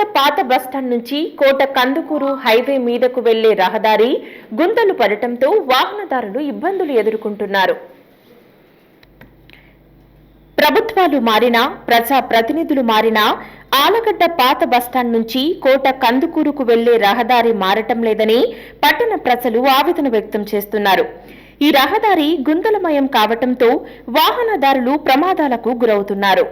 ఆలగడ్డ పాత బస్టాండ్ నుంచి కోట కందుకూరు హైవే మీదకు వెళ్ళే రహదారి గుంతలు పడటంతో వాహనదారులు ఇబ్బందులు ఎదుర్కొంటున్నారు. ప్రభుత్వాలు మారినా ప్రజా ప్రతినిధులు మారినా ఆలగడ్డ పాత బస్టాండ్ నుంచి కోట కందుకూరుకు వెళ్ళే రహదారి మారటం లేదని పట్టణ ప్రజలు ఆవేదన వ్యక్తం చేస్తున్నారు. ఈ రహదారి గుంతలమయం కావటంతో వాహనదారులు ప్రమాదాలకు గురవుతున్నారు.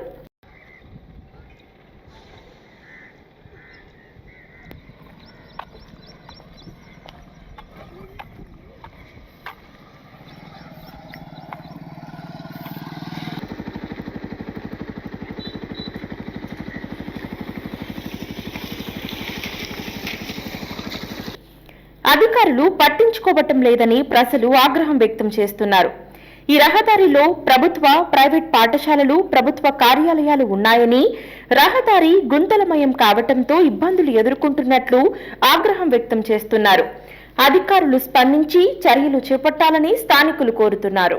అధికారులు పట్టించుకోవటం లేదని ప్రజలు ఆగ్రహం వ్యక్తం చేస్తున్నారు. ఈ రహదారిలో ప్రభుత్వ ప్రైవేట్ పాఠశాలలు ప్రభుత్వ కార్యాలయాలు ఉన్నాయని రహదారి గుంతలమయం కావటంతో ఇబ్బందులు ఎదుర్కొంటున్నట్లు ఆగ్రహం వ్యక్తం చేస్తున్నారు. అధికారులు స్పందించి చర్యలు చేపట్టాలని స్థానికులు కోరుతున్నారు.